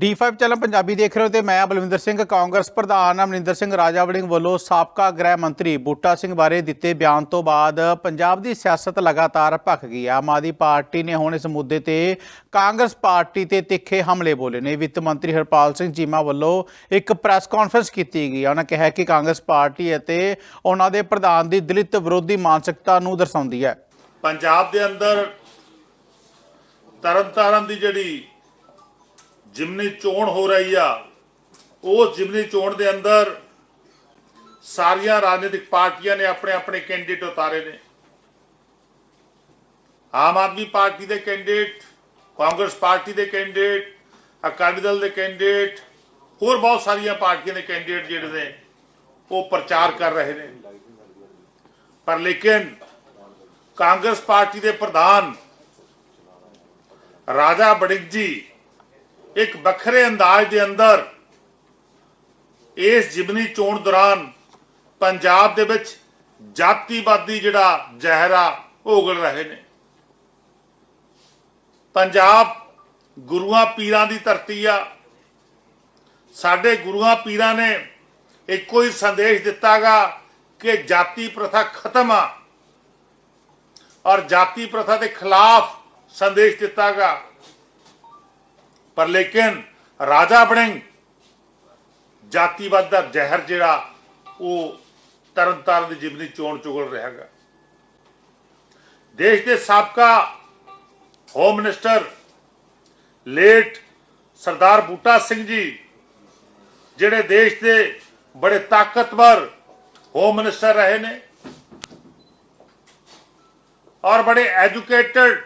D5 channel Punjabi ਦੇਖ ਰਹੇ ਹੋ ਤੇ ਮੈਂ ਬਲਵਿੰਦਰ ਸਿੰਘ, ਕਾਂਗਰਸ ਪ੍ਰਧਾਨ ਅਮਰਿੰਦਰ ਸਿੰਘ ਰਾਜਾ ਵੜਿੰਗ ਵੱਲੋਂ ਸਾਬਕਾ ਗ੍ਰਹਿ ਮੰਤਰੀ ਬੂਟਾ ਸਿੰਘ ਬਾਰੇ ਦਿੱਤੇ ਬਿਆਨ ਤੋਂ ਬਾਅਦ ਪੰਜਾਬ ਦੀ ਸਿਆਸਤ ਲਗਾਤਾਰ ਭਖ ਗਈ। ਹੈ ਆਮ ਆਦਮੀ ਪਾਰਟੀ ਨੇ ਹੁਣ ਇਸ ਮੁੱਦੇ ਤੇ ਕਾਂਗਰਸ ਪਾਰਟੀ ਤੇ ਤਿੱਖੇ ਹਮਲੇ ਬੋਲੇ ਨੇ। ਵਿੱਤ ਮੰਤਰੀ ਹਰਪਾਲ ਸਿੰਘ ਚੀਮਾ ਵੱਲੋਂ ਇੱਕ ਪ੍ਰੈਸ ਕਾਨਫਰੰਸ ਕੀਤੀ ਗਈ। ਉਹਨਾਂ ਕਿਹਾ ਕਿ ਕਾਂਗਰਸ ਪਾਰਟੀ ਅਤੇ ਉਹਨਾਂ ਦੇ ਪ੍ਰਧਾਨ ਦੀ ਦਲਿਤ ਵਿਰੋਧੀ ਮਾਨਸਿਕਤਾ ਨੂੰ ਦਰਸਾਉਂਦੀ ਹੈ। ਪੰਜਾਬ ਦੇ ਅੰਦਰ ਤਰਨਤਾਰਨ ਦੀ ਜਿਹੜੀ ਜਿਮਨੀ ਚੋਣ ਹੋ ਰਹੀ ਆ ਉਸ ਜਿਮਨੀ ਚੋਣ ਦੇ ਅੰਦਰ ਸਾਰੀਆਂ ਰਾਜਨੀਤਿਕ ਪਾਰਟੀਆਂ ਨੇ ਆਪਣੇ ਆਪਣੇ ਕੈਂਡੀਡੇਟ ਉਤਾਰੇ ਨੇ। ਆਮ ਆਦਮੀ ਪਾਰਟੀ ਦੇ ਕੈਂਡੀਡੇਟ, ਕਾਂਗਰਸ ਪਾਰਟੀ ਦੇ ਕੈਂਡੀਡੇਟ, ਅਕਾਲੀ ਦਲ ਦੇ ਕੈਂਡੀਡੇਟ, ਹੋਰ ਬਹੁਤ ਸਾਰੀਆਂ ਪਾਰਟੀਆਂ ਦੇ ਕੈਂਡੀਡੇਟ ਜਿਹੜੇ ਨੇ, ਉਹ ਪ੍ਰਚਾਰ ਕਰ ਰਹੇ ਨੇ। ਪਰ ਲੇਕਿਨ ਕਾਂਗਰਸ ਪਾਰਟੀ ਦੇ ਪ੍ਰਧਾਨ ਰਾਜਾ ਬੜਿੰਗ ਜੀ ਇੱਕ ਵੱਖਰੇ ਅੰਦਾਜ਼ ਦੇ ਅੰਦਰ ਇਸ ਜਿਮਨੀ ਚੋਣ ਦੌਰਾਨ ਪੰਜਾਬ ਦੇ ਵਿੱਚ ਜਾਤੀਵਾਦੀ ਜਿਹੜਾ ਜ਼ਹਿਰਾ ਉਗਲ ਰਹੇ ਨੇ। ਪੰਜਾਬ ਗੁਰੂਆਂ ਪੀਰਾਂ ਦੀ ਧਰਤੀ ਆ। ਸਾਡੇ ਗੁਰੂਆਂ ਪੀਰਾਂ ਨੇ ਇੱਕੋ ਹੀ ਸੰਦੇਸ਼ ਦਿੱਤਾਗਾ ਕਿ ਜਾਤੀ ਪ੍ਰਥਾ ਖਤਮ ਆ। ਔਰ ਜਾਤੀ ਪ੍ਰਥਾ ਦੇ ਖਿਲਾਫ ਸੰਦੇਸ਼ ਦਿੱਤਾਗਾ। ਪਰ ਲੇਕਿਨ ਰਾਜਾ ਬਣਿੰਗ ਜਾਤੀਵਾਦ ਦਾ ਜ਼ਹਿਰ ਜਿਹੜਾ, ਉਹ ਤਰਨਤਾਰਨ ਦੀ ਜਿਮਨੀ ਚੋਣ ਚੁਗਲ ਰਿਹਾਗਾ ਦੇਸ਼ ਦੇ ਸਾਬਕਾ home minister late Sardar Buta Singh ji, ਜਿਹੜੇ ਦੇਸ਼ ਦੇ ਬੜੇ ਤਾਕਤਵਰ ਹੋਮ ਮਿਨਿਸਟਰ ਰਹੇ ਨੇ ਔਰ ਬੜੇ ਐਜੂਕੇਟਡ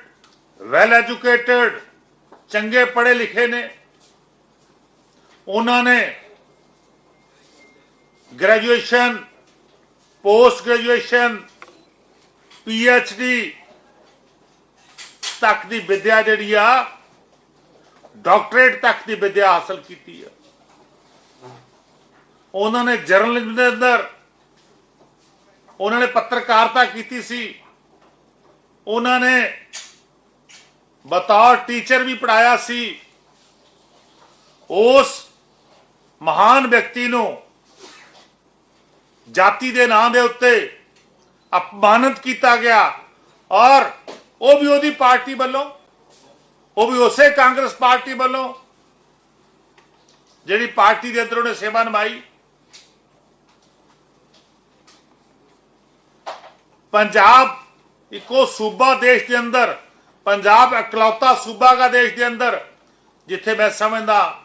ਵੈਲ ਐਜੂਕੇਟਡ ਚੰਗੇ ਪੜ੍ਹੇ ਲਿਖੇ ਨੇ। ਉਹਨਾਂ ਨੇ graduation post graduation P H D ਤੱਕ ਦੀ ਵਿਦਿਆ ਜਿਹੜੀ ਆ ਡਾਕਟਰੇਟ ਤੱਕ ਦੀ ਵਿਦਿਆ ਹਾਸਲ ਕੀਤੀ ਆ। ਉਹਨਾਂ ਨੇ ਜਰਨਲਿਜ਼ਮ ਦੇ ਅੰਦਰ ਉਹਨਾਂ ਨੇ ਪੱਤਰਕਾਰਤਾ ਕੀਤੀ ਸੀ। ਉਹਨਾਂ ਨੇ ਬਤੌਰ ਟੀਚਰ ਵੀ ਪੜਾਇਆ ਸੀ, ਉਸ ਮਹਾਨ ਵਿਅਕਤੀ ਨੂੰ ਜਾਤੀ ਦੇ ਨਾਂ ਦੇ ਉੱਤੇ ਅਪਮਾਨਿਤ ਕੀਤਾ ਗਿਆ ਔਰ ਉਹ ਵੀ ਉਹਦੀ ਪਾਰਟੀ ਵੱਲੋਂ, ਉਹ ਵੀ ਉਸੇ ਕਾਂਗਰਸ ਪਾਰਟੀ ਵੱਲੋਂ, ਜਿਹੜੀ ਪਾਰਟੀ ਦੇ ਅੰਦਰ ਉਹਨੇ ਸੇਵਾ ਨਿਭਾਈ। ਪੰਜਾਬ ਇੱਕੋ ਸੂਬਾ ਦੇਸ਼ ਦੇ ਅੰਦਰ ਪੰਜਾਬ ਇਕਲੌਤਾ ਸੂਬਾ ਦਾ ਦੇਸ਼ ਦੇ ਅੰਦਰ, ਜਿੱਥੇ ਮੈਂ ਸਮਝਦਾ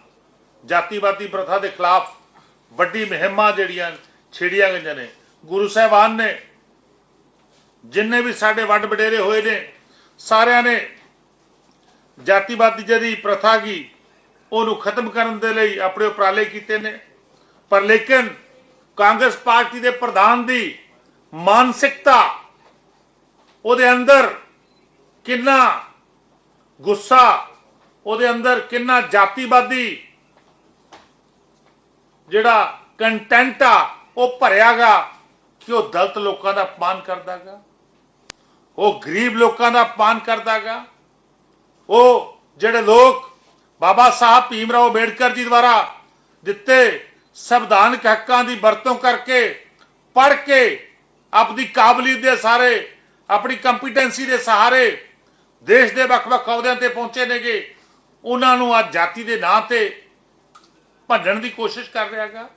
ਜਾਤੀਵਾਦੀ ਪ੍ਰਥਾ ਦੇ ਖਿਲਾਫ ਵੱਡੀ ਮੁਹਿੰਮਾਂ ਜਿਹੜੀਆਂ ਛੇੜੀਆਂ ਗਈਆਂ ਨੇ। ਗੁਰੂ ਸਾਹਿਬਾਨ ਨੇ ਜਿੰਨੇ ਵੀ ਸਾਡੇ ਵੱਡ ਵਡੇਰੇ ਹੋਏ ਨੇ, ਸਾਰਿਆਂ ਨੇ ਜਾਤੀਵਾਦੀ ਜਿਹੜੀ ਪ੍ਰਥਾ ਗਈ ਉਹਨੂੰ ਖਤਮ ਕਰਨ ਦੇ ਲਈ ਆਪਣੇ ਉਪਰਾਲੇ ਕੀਤੇ ਨੇ। ਪਰ ਲੇਕਿਨ ਕਾਂਗਰਸ ਪਾਰਟੀ ਦੇ ਪ੍ਰਧਾਨ ਦੀ ਮਾਨਸਿਕਤਾ ਉਹਦੇ ਅੰਦਰ ਕਿੰਨਾ ਗੁੱਸਾ, ਉਹਦੇ ਅੰਦਰ ਕਿੰਨਾ ਜਾਤੀਵਾਦੀ ਜਿਹੜਾ ਕੰਟੈਂਟ ਆ, ਉਹ ਭਰਿਆਗਾ ਕਿ ਉਹ ਦਲਤ ਲੋਕਾਂ ਦਾ ਅਪਮਾਨ ਕਰਦਾਗਾ? ਉਹ ਗਰੀਬ ਲੋਕਾਂ ਦਾ ਅਪਮਾਨ ਕਰਦਾਗਾ? ਉਹ ਜਿਹੜੇ ਲੋਕ ਬਾਬਾ ਸਾਹਿਬ ਭੀਮ ਰਾਓ ਅੰਬੇਡਕਰ ਜੀ ਦੁਆਰਾ ਦਿੱਤੇ ਸੰਵਿਧਾਨਕ ਹੱਕਾਂ ਦੀ ਵਰਤੋਂ ਕਰਕੇ ਪੜ੍ਹ ਕੇ ਆਪਣੀ ਕਾਬਲੀਅਤ ਦੇ ਸਾਰੇ ਆਪਣੀ ਕੰਪੀਟੈਂਸੀ ਦੇ ਸਹਾਰੇ ਦੇਸ਼ ਦੇ ਵੱਖ-ਵੱਖ ਅਹੁਦਿਆਂ ਤੇ ਪਹੁੰਚੇ ਨੇਗੇ। ਉਹਨਾਂ ਨੂੰ ਅੱਜ ਜਾਤੀ ਦੇ ਨਾਂ ਤੇ ਭੰਡਣ ਦੀ ਕੋਸ਼ਿਸ਼ ਕਰ ਰਿਹਾਗਾ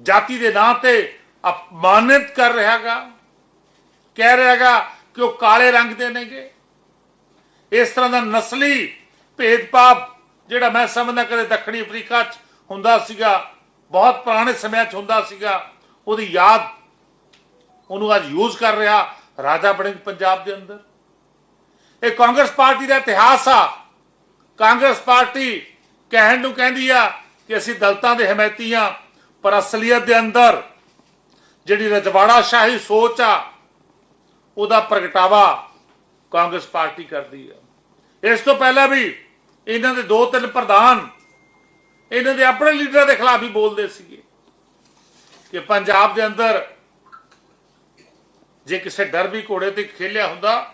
ਜਾਤੀ ਦੇ ਨਾਂ ਤੇ ਅਪਮਾਨਿਤ ਕਰ ਰਿਹਾਗਾ ਕਹਿ ਰਿਹਾਗਾ ਕਿ ਉਹ ਕਾਲੇ ਰੰਗ ਦੇ ਨੇਗੇ। ਇਸ ਤਰ੍ਹਾਂ ਦਾ ਨਸਲੀ ਭੇਦਭਾਵ ਜਿਹੜਾ ਮੈਂ ਸਮਝਦਾ ਕਦੇ ਦੱਖਣੀ ਅਫਰੀਕਾ 'ਚ ਹੁੰਦਾ ਸੀਗਾ, ਬਹੁਤ ਪੁਰਾਣੇ ਸਮਿਆਂ 'ਚ ਹੁੰਦਾ ਸੀਗਾ, ਉਹਦੀ ਯਾਦ ਉਹਨੂੰ ਅੱਜ ਯੂਜ਼ ਕਰ ਰਿਹਾ ਰਾਜਾ ਬੜਿੰਗ ਪੰਜਾਬ ਦੇ ਅੰਦਰ। ਇਹ ਕਾਂਗਰਸ ਪਾਰਟੀ ਦਾ ਇਤਿਹਾਸ ਆ। ਕਾਂਗਰਸ ਪਾਰਟੀ ਕਹਿਣ ਨੂੰ ਕਹਿੰਦੀ ਆ ਕਿ ਅਸੀਂ ਦਲਤਾਂ ਦੇ ਹਮਾਇਤੀ ਆ, ਪਰ ਅਸਲੀਅਤ ਦੇ ਅੰਦਰ ਜਿਹੜੀ ਰਜਵਾੜਾ ਸ਼ਾਹੀ ਸੋਚ ਆ, ਉਹਦਾ ਪ੍ਰਗਟਾਵਾ ਕਾਂਗਰਸ ਪਾਰਟੀ ਕਰਦੀ ਆ। ਇਸ ਤੋਂ ਪਹਿਲਾਂ ਵੀ ਇਹਨਾਂ ਦੇ ਦੋ ਤਿੰਨ ਪ੍ਰਧਾਨ ਇਹਨਾਂ ਦੇ ਆਪਣੇ ਲੀਡਰਾਂ ਦੇ ਖਿਲਾਫ ਹੀ ਬੋਲਦੇ ਸੀਗੇ ਕਿ ਪੰਜਾਬ ਦੇ ਅੰਦਰ ਜੇ ਕਿਸੇ ਡਰ ਵੀ ਘੋੜੇ ਤੇ ਖੇਲਿਆ ਹੁੰਦਾ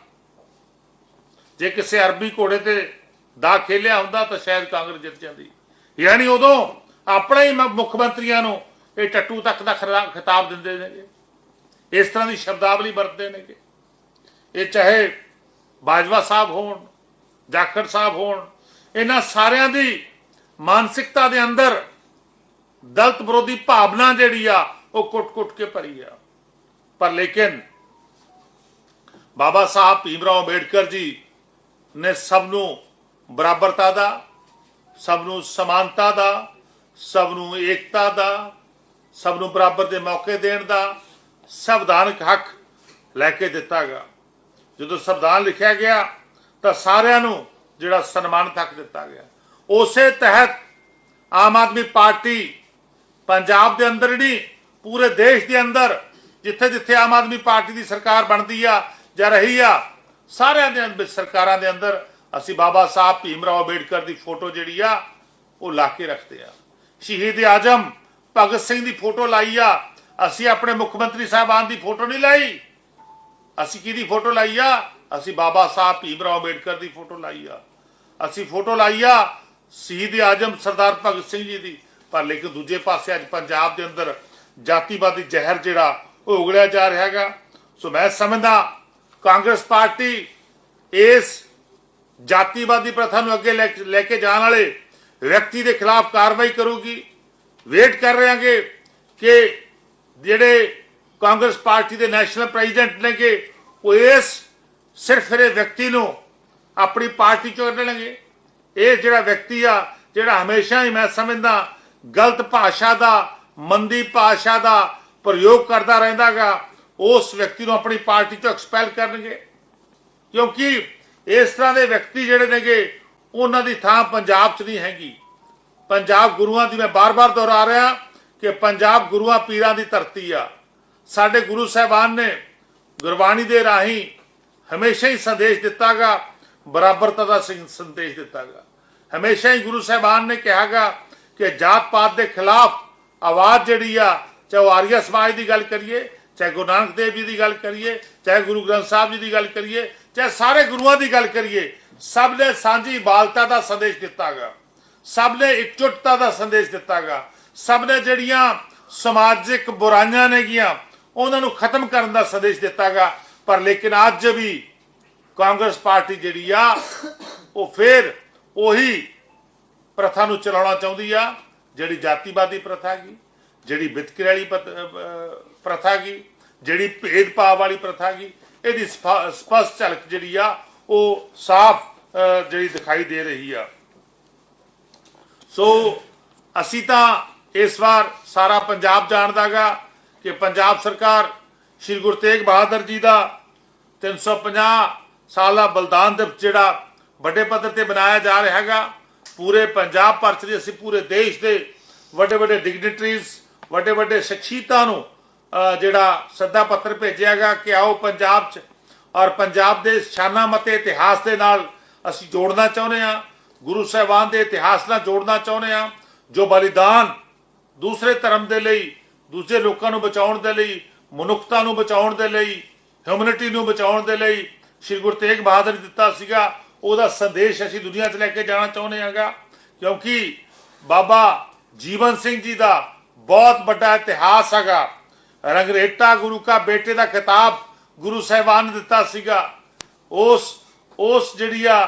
ਜੇ ਕਿਸੇ ਅਰਬੀ ਘੋੜੇ ਤੇ ਦਾ ਖੇਲਿਆ ਹੁੰਦਾ ਤਾਂ ਸ਼ਾਇਦ ਕਾਂਗਰਸ ਜਿੱਤ ਜਾਂਦੀ। ਯਾਨੀ ਉਦੋਂ ਆਪਣੇ ਹੀ ਮੁੱਖ ਮੰਤਰੀਆਂ ਨੂੰ ਇਹ ਟੱਟੂ ਤੱਕ ਦਾ ਖਰਾ- ਖਿਤਾਬ ਦਿੰਦੇ ਨੇਗੇ। ਇਸ ਤਰ੍ਹਾਂ ਦੀ ਸ਼ਬਦਾਵਲੀ ਵਰਤਦੇ ਨੇਗੇ। ਇਹ ਚਾਹੇ ਬਾਜਵਾ ਸਾਹਿਬ ਹੋਣ, ਜਾਖੜ ਸਾਹਿਬ ਹੋਣ, ਇਹਨਾਂ ਸਾਰਿਆਂ ਦੀ ਮਾਨਸਿਕਤਾ ਦੇ ਅੰਦਰ ਦਲਤ ਵਿਰੋਧੀ ਭਾਵਨਾ ਜਿਹੜੀ ਆ, ਉਹ ਕੁੱਟ-ਕੁੱਟ ਕੇ ਭਰੀ ਆ। ਪਰ ਲੇਕਿਨ ਬਾਬਾ ਸਾਹਿਬ ਭੀਮ ਰਾਓ ਅੰਬੇਡਕਰ ਜੀ ਨੇ ਸਭ ਨੂੰ ਬਰਾਬਰਤਾ ਦਾ ਸਭ ਨੂੰ ਸਮਾਨਤਾ ਦਾ ਸਭ ਨੂੰ ਏਕਤਾ ਦਾ ਸਭ ਨੂੰ ਬਰਾਬਰ ਦੇ ਮੌਕੇ ਦੇਣ ਦਾ ਸੰਵਿਧਾਨਕ ਹੱਕ ਲੈ ਕੇ ਦਿੱਤਾਗਾ। ਜਦੋਂ ਸੰਵਿਧਾਨ ਲਿਖਿਆ ਗਿਆ, ਤਾਂ ਸਾਰਿਆਂ ਨੂੰ ਜਿਹੜਾ ਸਨਮਾਨਿਤ ਹੱਕ ਦਿੱਤਾ ਗਿਆ। ਉਸੇ ਤਹਿਤ ਆਮ ਆਦਮੀ ਪਾਰਟੀ ਪੰਜਾਬ ਦੇ ਅੰਦਰ ਨਹੀਂ, ਪੂਰੇ ਦੇਸ਼ ਦੇ ਅੰਦਰ ਜਿੱਥੇ ਜਿੱਥੇ ਆਮ ਆਦਮੀ ਪਾਰਟੀ ਦੀ ਸਰਕਾਰ ਬਣਦੀ ਆ, ਜਾਂ ਰਹੀ ਆ ਸਾਰਿਆਂ ਦੇ ਅੰਦਰ, ਸਰਕਾਰਾਂ ਦੇ ਅੰਦਰ, ਅਸੀਂ ਬਾਬਾ ਸਾਹਿਬ ਭੀਮ ਰਾਓ ਅੰਬੇਡਕਰ ਦੀ ਫੋਟੋ ਜਿਹੜੀ ਆ, ਉਹ ਲਾ ਕੇ ਰੱਖਦੇ ਆ। ਸ਼ਹੀਦ ਆਜਮ ਭਗਤ ਸਿੰਘ ਦੀ ਫੋਟੋ ਲਾਈ ਆ। ਅਸੀਂ ਆਪਣੇ ਮੁੱਖ ਮੰਤਰੀ ਸਾਹਿਬਾਨ ਦੀ ਫੋਟੋ ਨਹੀਂ ਲਾਈ। ਅਸੀਂ ਕਿਹਦੀ ਫੋਟੋ ਲਾਈ ਆ? ਅਸੀਂ ਬਾਬਾ ਸਾਹਿਬ ਭੀਮ ਰਾਓ ਅੰਬੇਡਕਰ ਦੀ ਫੋਟੋ ਲਾਈ ਆ। ਅਸੀਂ ਫੋਟੋ ਲਾਈ ਆ ਸ਼ਹੀਦ ਆਜਮ ਸਰਦਾਰ ਭਗਤ ਸਿੰਘ ਜੀ ਦੀ। ਪਰ ਲੇਕਿਨ ਦੂਜੇ ਪਾਸੇ ਅੱਜ ਪੰਜਾਬ ਦੇ ਅੰਦਰ ਜਾਤੀਵਾਦੀ ਜ਼ਹਿਰ ਜਿਹੜਾ, ਉਹ ਉਗੜਿਆ ਜਾ ਰਿਹਾ ਹੈਗਾ। ਸੋ ਮੈਂ ਸਮਝਦਾ ਕਾਂਗਰਸ ਪਾਰਟੀ ਇਸ ਜਾਤੀਵਾਦੀ ਪ੍ਰਥਾ ਨੂੰ ਅੱਗੇ ਲੈ ਕੇ- ਲੈ ਕੇ ਜਾਣ ਵਾਲੇ ਵਿਅਕਤੀ ਦੇ ਖਿਲਾਫ ਕਾਰਵਾਈ ਕਰੂਗੀ। ਵੇਟ ਕਰ ਰਹੇ ਹਾਂਗੇ ਕਿ ਜਿਹੜੇ ਕਾਂਗਰਸ ਪਾਰਟੀ ਦੇ ਨੈਸ਼ਨਲ ਪ੍ਰੈਜ਼ੀਡੈਂਟ ਨੇਗੇ, ਉਹ ਇਸ ਸਿਰਫ ਇਹ ਵਿਅਕਤੀ ਨੂੰ ਆਪਣੀ ਪਾਰਟੀ ਚੋਂ ਕੱਢਣਗੇ ਇਹ ਜਿਹੜਾ ਵਿਅਕਤੀ ਆ, ਜਿਹੜਾ ਹਮੇਸ਼ਾ ਹੀ ਮੈਂ ਸਮਝਦਾ, ਗਲਤ ਭਾਸ਼ਾ ਦਾ, ਮੰਦੀ ਭਾਸ਼ਾ ਦਾ ਪ੍ਰਯੋਗ ਕਰਦਾ ਰਹਿੰਦਾਗਾ ਉਸ ਵਿਅਕਤੀ ਨੂੰ ਆਪਣੀ ਪਾਰਟੀ ਚੋਂ ਐਕਸਪੈਲ ਕਰਨਗੇ। ਕਿਉਂਕਿ ਇਸ ਤਰ੍ਹਾਂ ਦੇ ਵਿਅਕਤੀ ਜਿਹੜੇ ਨੇਗੇ, ਉਹਨਾਂ ਦੀ ਥਾਂ ਪੰਜਾਬ 'ਚ ਨਹੀਂ ਹੈਗੀ। ਪੰਜਾਬ ਗੁਰੂਆਂ ਦੀ ਮੈਂ ਬਾਰ-ਬਾਰ ਦੁਹਰਾ ਰਿਹਾ ਕਿ ਪੰਜਾਬ ਗੁਰੂਆਂ ਪੀਰਾਂ ਦੀ ਧਰਤੀ ਆ। ਸਾਡੇ ਗੁਰੂ ਸਾਹਿਬਾਨ ਨੇ ਗੁਰਬਾਣੀ ਦੇ ਰਾਹੀਂ ਹਮੇਸ਼ਾ ਹੀ ਸੰਦੇਸ਼ ਦਿੱਤਾਗਾ, ਬਰਾਬਰਤਾ ਦਾ ਸਿੰ- ਸੰਦੇਸ਼ ਦਿੱਤਾਗਾ। ਹਮੇਸ਼ਾ ਹੀ ਗੁਰੂ ਸਾਹਿਬਾਨ ਨੇ ਕਿਹਾਗਾ ਕਿ ਜਾਤ ਪਾਤ ਦੇ ਖਿਲਾਫ ਆਵਾਜ਼ ਜਿਹੜੀ ਆ, ਚਾਹੇ ਉਹ ਆਰੀਆ ਸਮਾਜ ਦੀ ਗੱਲ ਕਰੀਏ ਚਾਹੇ ਗੁਰੂ ਨਾਨਕ ਦੇਵ ਜੀ ਦੀ ਗੱਲ ਕਰੀਏ, ਚਾਹੇ ਗੁਰੂ ਗ੍ਰੰਥ ਸਾਹਿਬ ਜੀ ਦੀ ਗੱਲ ਕਰੀਏ, ਚਾਹੇ ਸਾਰੇ ਗੁਰੂਆਂ ਦੀ ਗੱਲ ਕਰੀਏ, ਸਭ ਨੇ ਸਾਂਝੀ ਬਾਲਤਾ ਦਾ ਸੰਦੇਸ਼ ਦਿੱਤਾਗਾ। ਸਭ ਨੇ ਇਕਜੁੱਟਤਾ ਦਾ ਸੰਦੇਸ਼ ਦਿੱਤਾਗਾ। ਸਭ ਨੇ ਜਿਹੜੀਆਂ ਸਮਾਜਿਕ ਬੁਰਾਈਆਂ ਨੇਗੀਆਂ, ਉਹਨਾਂ ਨੂੰ ਖਤਮ ਕਰਨ ਦਾ ਸੰਦੇਸ਼ ਦਿੱਤਾਗਾ। ਪਰ ਲੇਕਿਨ ਅੱਜ ਵੀ ਕਾਂਗਰਸ ਪਾਰਟੀ ਜਿਹੜੀ ਆ, ਉਹ ਫਿਰ ਉਹੀ ਪ੍ਰਥਾ ਨੂੰ ਚਲਾਉਣਾ ਚਾਹੁੰਦੀ ਆ, ਜਿਹੜੀ ਜਾਤੀਵਾਦੀ ਪ੍ਰਥਾ ਹੈਗੀ। ਜਿਹੜੀ ਵਿਤਕਰੇ ਵਾਲੀ ਪ੍ਰਥਾ ਗਈ ਜਿਹੜੀ ਭੇਦਭਾਵ ਵਾਲੀ ਪ੍ਰਥਾ ਗਈ ਇਹਦੀ ਸਪਾ- ਸਪਸ਼ਟ ਝਲਕ ਜਿਹੜੀ ਆ, ਉਹ ਸਾਫ਼ ਜਿਹੜੀ ਦਿਖਾਈ ਦੇ ਰਹੀ ਆ। ਸੋ ਅਸੀਂ ਤਾਂ ਇਸ ਵਾਰ ਸਾਰਾ ਪੰਜਾਬ ਜਾਣਦਾਗਾ ਕਿ ਪੰਜਾਬ ਸਰਕਾਰ ਸ੍ਰੀ ਗੁਰੂ ਤੇਗ ਬਹਾਦਰ ਜੀ ਦਾ 350 ਸਾਲਾ ਬਲਿਦਾਨ ਦਿਵਸ ਜਿਹੜਾ ਵੱਡੇ ਪੱਧਰ ਤੇ ਬਣਾਇਆ ਜਾ ਰਿਹਾ ਹੈਗਾ। ਪੂਰੇ ਪੰਜਾਬ ਭਰ ਚ ਅਸੀਂ ਪੂਰੇ ਦੇਸ਼ ਦੇ ਵੱਡੇ ਵੱਡੇ ਡਿਗਨਿਟਰੀਜ਼ ਵੱਡੇ ਵੱਡੇ ਸ਼ਖਸੀਅਤਾਂ ਨੂੰ ਜਿਹੜਾ ਸੱਦਾ ਪੱਤਰ ਭੇਜਿਆਗਾ ਕਿ ਆਓ ਪੰਜਾਬ ਚ ਔਰ ਪੰਜਾਬ ਦੇ ਸ਼ਾਨਾ ਮਤੇ ਇਤਿਹਾਸ ਦੇ ਨਾਲ ਅਸੀਂ ਜੋੜਨਾ ਚਾਹੁੰਦੇ ਹਾਂ, ਗੁਰੂ ਸਾਹਿਬਾਨ ਦੇ ਇਤਿਹਾਸ ਨਾਲ ਜੋੜਨਾ ਚਾਹੁੰਦੇ ਹਾਂ, ਜੋ ਬਲੀਦਾਨ ਦੂਸਰੇ ਧਰਮ ਦੇ ਲਈ, ਦੂਜੇ ਲੋਕਾਂ ਨੂੰ ਬਚਾਉਣ ਦੇ ਲਈ, ਮਨੁੱਖਤਾ ਨੂੰ ਬਚਾਉਣ ਦੇ ਲਈ ਹਿਊਮਨਿਟੀ ਨੂੰ ਬਚਾਉਣ ਦੇ ਲਈ ਸ੍ਰੀ ਗੁਰੂ ਤੇਗ ਬਹਾਦਰ ਨੇ ਦਿੱਤਾ ਸੀਗਾ, ਉਹਦਾ ਸੰਦੇਸ਼ ਅਸੀਂ ਦੁਨੀਆ 'ਚ ਲੈ ਕੇ ਜਾਣਾ ਚਾਹੁੰਦੇ ਹਾਂਗਾ, ਕਿਉਂਕਿ ਬਾਬਾ ਜੀਵਨ ਸਿੰਘ ਜੀ ਦਾ ਬਹੁਤ ਵੱਡਾ ਇਤਿਹਾਸ ਹੈਗਾ। ਰੰਗਰੇਟਾ ਗੁਰੂ ਕਾ ਬੇਟੇ ਦਾ ਖਿਤਾਬ ਗੁਰੂ ਸਾਹਿਬਾਨ ਨੇ ਦਿੱਤਾ ਸੀਗਾ। ਉਸ ਉਸ ਜਿਹੜੀ ਆ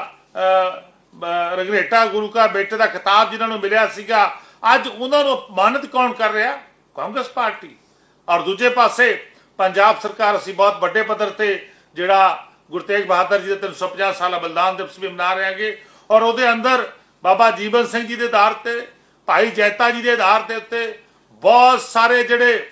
ਰੰਗਰੇਟਾ ਗੁਰੂ ਕਾ ਬੇਟੇ ਦਾ ਖਿਤਾਬ ਜਿਨ੍ਹਾਂ ਨੂੰ ਮਿਲਿਆ ਸੀਗਾ, ਅੱਜ ਉਹਨਾਂ ਨੂੰ ਅਪਮਾਨਿਤ ਕੌਣ ਕਰ ਰਿਹਾ? ਕਾਂਗਰਸ ਪਾਰਟੀ। ਔਰ ਦੂਜੇ ਪਾਸੇ ਪੰਜਾਬ ਸਰਕਾਰ, ਅਸੀਂ ਬਹੁਤ ਵੱਡੇ ਪੱਧਰ ਤੇ ਜਿਹੜਾ ਗੁਰੂ ਤੇਗ ਬਹਾਦਰ ਜੀ ਦੇ 350 ਸਾਲਾ ਬਲਿਦਾਨ ਦਿਵਸ ਵੀ ਮਨਾ ਰਹੇ ਹਾਂਗੇ। ਔਰ ਉਹਦੇ ਅੰਦਰ ਬਾਬਾ ਜੀਵਨ ਸਿੰਘ ਜੀ ਦੇ ਆਧਾਰ ਤੇ, ਭਾਈ ਜੈਤਾ ਜੀ ਦੇ ਆਧਾਰ ਤੇ ਉੱਤੇ ਬਹੁਤ ਸਾਰੇ ਜਿਹੜੇ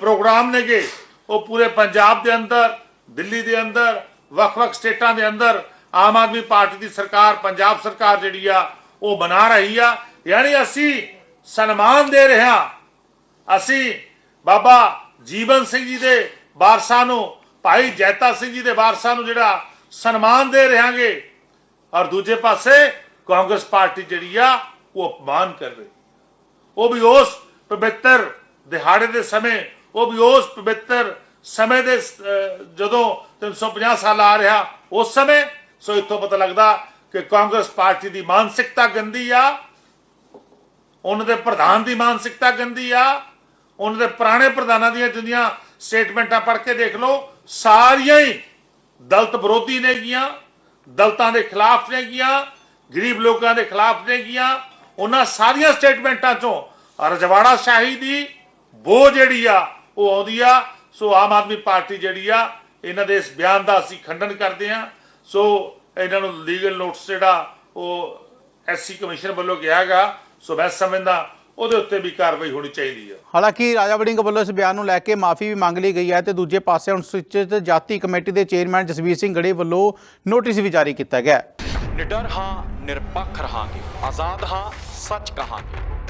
ਪ੍ਰੋਗਰਾਮ ਨੇਗੇ, ਉਹ ਪੂਰੇ ਪੰਜਾਬ ਦੇ ਅੰਦਰ, ਦਿੱਲੀ ਦੇ ਅੰਦਰ, ਵੱਖ-ਵੱਖ ਸਟੇਟਾਂ ਦੇ ਅੰਦਰ ਆਮ ਆਦਮੀ ਪਾਰਟੀ ਦੀ ਸਰਕਾਰ, ਪੰਜਾਬ ਸਰਕਾਰ ਜਿਹੜੀ ਆ, ਉਹ ਬਣਾ ਰਹੀ ਆ। ਯਾਨੀ ਅਸੀਂ ਸਨਮਾਨ ਦੇ ਰਹੇ ਹਾਂ। ਅਸੀਂ ਬਾਬਾ ਜੀਵਨ ਸਿੰਘ ਜੀ ਦੇ ਵਾਰਸਾਂ ਨੂੰ, ਭਾਈ ਜੈਤਾ ਸਿੰਘ ਜੀ ਦੇ ਵਾਰਸਾਂ ਨੂੰ ਜਿਹੜਾ ਸਨਮਾਨ ਦੇ ਰਹਾਂਗੇ ਔਰ ਦੂਜੇ ਪਾਸੇ ਕਾਂਗਰਸ ਪਾਰਟੀ ਜਿਹੜੀ ਆ, ਉਹ ਅਪਮਾਨ ਕਰ ਰਹੀ। ਉਹ ਵੀ ਉਸ ਪਵਿੱਤਰ ਦਿਹਾੜੇ ਦੇ ਸਮੇਂ ਉਹ ਵੀ ਉਸ ਪਵਿੱਤਰ ਸਮੇਂ ਦੇ ਅਹ, ਜਦੋਂ 350 ਸਾਲ ਆ ਰਿਹਾ ਉਸ ਸਮੇਂ ਸੋ ਇੱਥੋਂ ਪਤਾ ਲੱਗਦਾ ਕਿ ਕਾਂਗਰਸ ਪਾਰਟੀ ਦੀ ਮਾਨਸਿਕਤਾ ਗੰਦੀ ਆ ਉਹਨਾਂ ਦੇ ਪ੍ਰਧਾਨ ਦੀ ਮਾਨਸਿਕਤਾ ਗੰਦੀ ਆ ਉਹਨਾਂ ਦੇ ਪੁਰਾਣੇ ਪ੍ਰਧਾਨਾਂ ਦੀਆਂ ਜਿੰਨੀਆਂ ਸਟੇਟਮੈਂਟਾਂ ਪੜ੍ਹ ਕੇ ਦੇਖ ਲਓ ਸਾਰੀਆਂ ਹੀ ਦਲਤ ਵਿਰੋਧੀ ਨੇਗੀਆਂ ਦਲਤਾਂ ਦੇ ਖਿਲਾਫ ਨੇਗੀਆਂ ਗਰੀਬ ਲੋਕਾਂ ਦੇ ਖਿਲਾਫ ਨੇਗੀਆਂ ਉਹਨਾਂ ਸਾਰੀਆਂ ਸਟੇਟਮੈਂਟਾਂ ਚੋਂ ਰਜਵਾੜਾ ਸ਼ਾਹੀ ਦੀ ਬੋ ਜਿਹੜੀ ਆ ਉਹ ਆਉਂਦੀ ਆ। ਸੋ ਆਮ ਆਦਮੀ ਪਾਰਟੀ ਜਿਹੜੀ ਆ ਇਹਨਾਂ ਦੇ ਇਸ ਬਿਆਨ ਦਾ ਅਸੀਂ ਖੰਡਨ ਕਰਦੇ ਆ ਸੋ ਇਹਨਾਂ ਨੂੰ ਲੀਗਲ ਨੋਟਿਸ ਜਿਹੜਾ ਉਹ ਐਸਸੀ ਕਮਿਸ਼ਨ ਵੱਲੋਂ ਗਿਆ ਹੈਗਾ ਸੋ ਮੈਂ ਸਮਝਦਾ ਉਹਦੇ ਉੱਤੇ ਵੀ ਕਾਰਵਾਈ ਹੋਣੀ ਚਾਹੀਦੀ ਆ। ਹਾਲਾਂਕਿ ਰਾਜਾ ਵੜਿੰਗ ਵੱਲੋਂ ਇਸ ਬਿਆਨ ਨੂੰ ਲੈ ਕੇ ਮਾਫੀ ਵੀ ਮੰਗ ਲਈ ਗਈ ਹੈ ਤੇ ਦੂਜੇ ਪਾਸੇ ਅਨੁਸੂਚਿਤ ਜਾਤੀ ਕਮੇਟੀ ਦੇ ਚੇਅਰਮੈਨ ਜਸਵੀਰ ਸਿੰਘ ਗੜੇ ਵੱਲੋਂ ਨੋਟਿਸ ਵੀ ਜਾਰੀ ਕੀਤਾ ਗਿਆ ਹੈ। ਨਿਡਰ ਹਾਂ ਨਿਰਪੱਖ ਰਹਾਂਗੇ। ਆਜ਼ਾਦ ਹਾਂ ਸੱਚ ਕਹਾਂਗੇ।